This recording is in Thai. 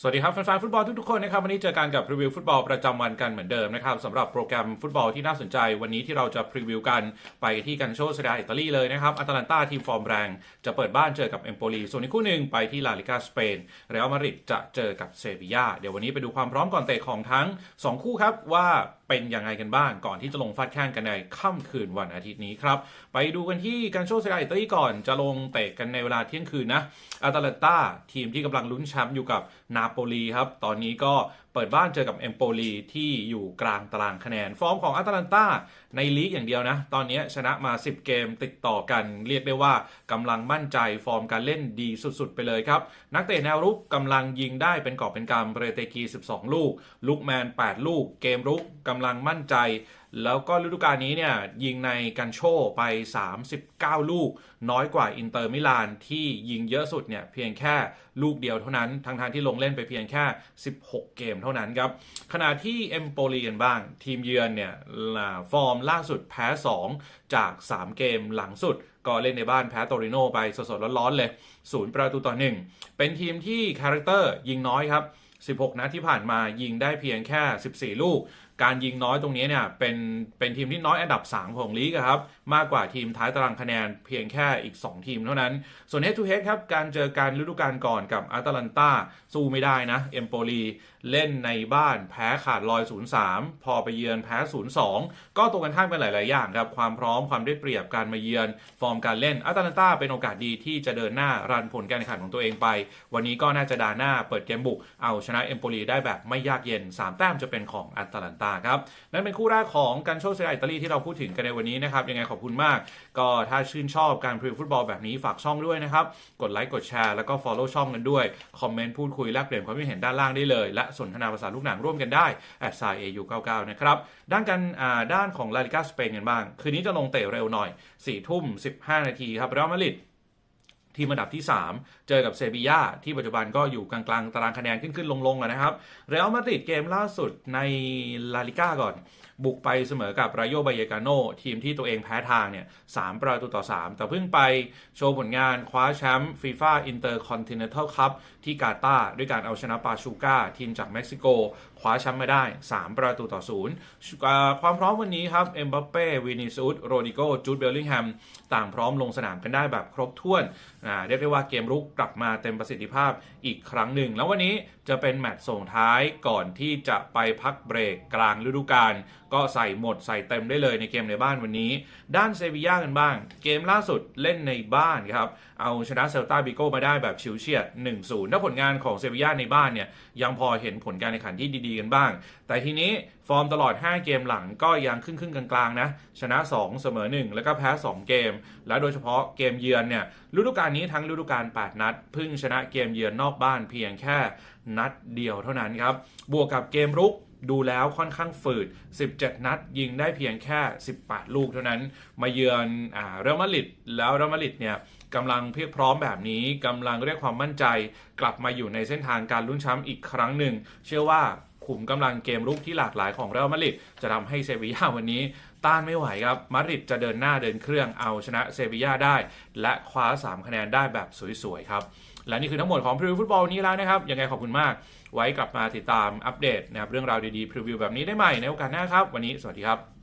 สวัสดีครับแฟนๆฟุตบอลทุกๆคนนะครับวันนี้เจอกันกับพรีวิวฟุตบอลประจำวันกันเหมือนเดิมนะครับสำหรับโปรแกรมฟุตบอลที่น่าสนใจ วันนี้ที่เราจะพรีวิวกันไปที่กันโชสดาอิตาลีเลยนะครับอาตาลันตาทีมฟอร์มแรงจะเปิดบ้านเจอกับเอมโปลีส่วนอีกคู่หนึ่งไปที่ลาลิกาสเปนเรอัลมาดริดจะเจอกับเซบียาเดี๋ยววันนี้ไปดูความพร้อมก่อนเตะของทั้ง 2 คู่ครับว่าเป็นยังไงกันบ้างก่อนที่จะลงฟาดแข่งกันในค่ำคืนวันอาทิตย์นี้ครับไปดูกันที่กันโชสดาอิตาลีก่อนจะลงเตะกันในเวลาเที่ยงคืนนะอาตาลันตาทีมที่กำลังลุ้นแชมป์อยู่กับนาโปลีครับ ตอนนี้ก็เปิดบ้านเจอกับเอมโปลีที่อยู่กลางตารางคะแนน ฟอร์มของอาตาลันตาในลีกอย่างเดียวนะ ตอนนี้ชนะมา 10 เกมติดต่อกัน เรียกได้ว่ากำลังมั่นใจฟอร์มการเล่นดีสุดๆ ไปเลยครับ นักเตะแนวรุกกำลังยิงได้เป็นกอบเป็นกำเบรเตกี 12 ลูกลูกแมน 8 ลูก เกมรุกกำลังมั่นใจแล้วก็ฤดูกาลนี้เนี่ยยิงในกันโชไป 39 ลูก น้อยกว่าอินเตอร์มิลานที่ยิงเยอะสุดเนี่ยเพียงแค่ลูกเดียวเท่านั้นทั้งทางที่ลงเล่นไปเพียงแค่ 16 เกมเท่านั้นครับขณะที่เอมโปลีกันบ้าง ทีมเยือนเนี่ยฟอร์มล่าสุดแพ้ 2 จาก 3 เกมหลังสุดก็เล่นในบ้านแพ้โตริโนไปสดๆร้อนๆเลยศูนย์ประตูต่อหนึ่งเป็นทีมที่คาแรคเตอร์ยิงน้อยครับ 16 นัดที่ผ่านมายิงได้เพียงแค่ 14 ลูก การยิงน้อยตรงนี้เนี่ยเป็นเป็นทีมที่น้อยอันดับ 3 ของลีกครับมากกว่าทีมท้ายตารางคะแนนเพียงแค่อีก 2 ทีมเท่านั้น ส่วน head to head ครับการเจอการฤดูกาลก่อนกับอาตาลันตาสู้ไม่ได้นะเอมโปลีเล่นในบ้านแพ้ขาดลอย 0-3 พอไปเยือนแพ้ 0-2 ก็ตรงกันข้ามกันหลาย ๆ อย่างครับความพร้อมความได้เปรียบการมาเยือน ฟอร์มการเล่นอาตาลันตาเป็นโอกาสดีที่จะเดินหน้ารันผลการแข่งขันของตัวเองไป วันนี้ก็น่าจะดาหน้าเปิดเกมบุกเอาชนะเอมโปลีได้แบบไม่ยากเย็น 3 แต้มจะเป็นของอาตาลันตาครับนั่นเป็นคู่แรกของการโชว์เซรีอิตาลีที่เราพูดถึงกันในวันนี้นะครับยังไงขอบคุณมาก ก็ถ้าชื่นชอบการพรีวิวฟุตบอลแบบนี้ฝากช่องด้วยนะครับกดไลค์กดแชร์แล้วก็ Follow ช่องกันด้วยคอมเมนต์พูดคุยแลกเปลี่ยนความคิดเห็นด้านล่างได้เลย และสนทนาภาษาลูกหนังร่วมกันได้แอดไซเอยู99นะครับด้านกันด้านของลาลิกาสเปนกันบ้าง คืนนี้จะลงเตะเร็วหน่อย4ทุ่ม15 นาทีครับเรอัลมาดริด ทีมอันดับที่ 3 เจอกับเซบียาที่ปัจจุบันก็อยู่กลางๆ ตารางคะแนนขึ้นขึ้นลงๆนะครับเรอัลมาดริดเกมล่าสุดในลาลิก้าก่อน บุกไปเสมอกับรายโยบายกาโนทีมที่ตัวเองแพ้ทางเนี่ยสามประตูต่อ 3 แต่เพิ่งไปโชว์ผลงานคว้าแชมป์ฟีฟ่าอินเตอร์คอนติเนนทัลคัพที่กาตาร์ด้วยการเอาชนะปาชูก้าทีมจากเม็กซิโก คว้าแชมป์มาได้ 3 ประตูต่อศูนย์ความพร้อมวันนี้ครับเอ็มบัปเป้วินิซูสโรดิโกจูดเบลลิงแฮมต่างพร้อมลงสนามกันได้แบบครบถ้วนเรียกได้ว่าเกมรุกกลับมาเต็มประสิทธิภาพอีกครั้งหนึ่ง แล้ววันนี้ จะเป็นแมตช์ส่งท้ายก่อนที่จะไปพักเบรกกลางฤดูกาลก็ใส่หมดใส่เต็มได้เลยในเกมในบ้านวันนี้ ด้านเซบีย่ากันบ้าง เกมล่าสุดเล่นในบ้านครับ เอาชนะเซลตาบิโก้มาได้แบบชิวเฉียด 1-0 ถ้าผลงานของเซบีย่าในบ้านเนี่ยยังพอเห็นผลการแข่งขันที่ดีๆกันบ้าง แต่ทีนี้ฟอร์มตลอด 5 เกมหลังก็ยังครึ่งๆกลางๆนะ ชนะ 2 เสมอ 1 แล้วก็แพ้ 2 เกม และโดยเฉพาะเกมเยือนเนี่ยฤดูกาลนี้ทั้งฤดูกาล8นัดพิ่งชนะเกมเยือนนอกบ้านเพียงแค่ นัดเดียวเท่านั้นครับ บวกกับเกมรุกดูแล้วค่อนข้างฝืด 17 นัด ยิงได้เพียงแค่ 18 ลูกเท่านั้น มาเยือนอาเรอัลมาดริดแล้วเรอัลมาดริดเนี่ยกำลังเพียบพร้อมแบบนี้กำลังเรียกความมั่นใจ กลับมาอยู่ในเส้นทางการลุ้นแชมป์อีกครั้งหนึ่ง เชื่อว่าขุมกำลังเกมรุกที่หลากหลายของเรอัลมาดริดจะทำให้เซบีย่าวันนี้ ต้านไม่ไหวครับมาริดจะเดินหน้าเดินเครื่องเอาชนะเซบีย่าได้ และคว้า 3 คะแนนได้แบบสวยๆครับ และนี่คือทั้งหมดของพรีวิวฟุตบอลนี้แล้วนะครับ ยังไงขอบคุณมาก ไว้กลับมาติดตามอัปเดตนะครับเรื่องราวดีๆพรีวิวแบบนี้ได้ใหม่ในโอกาสหน้าครับ วันนี้สวัสดีครับ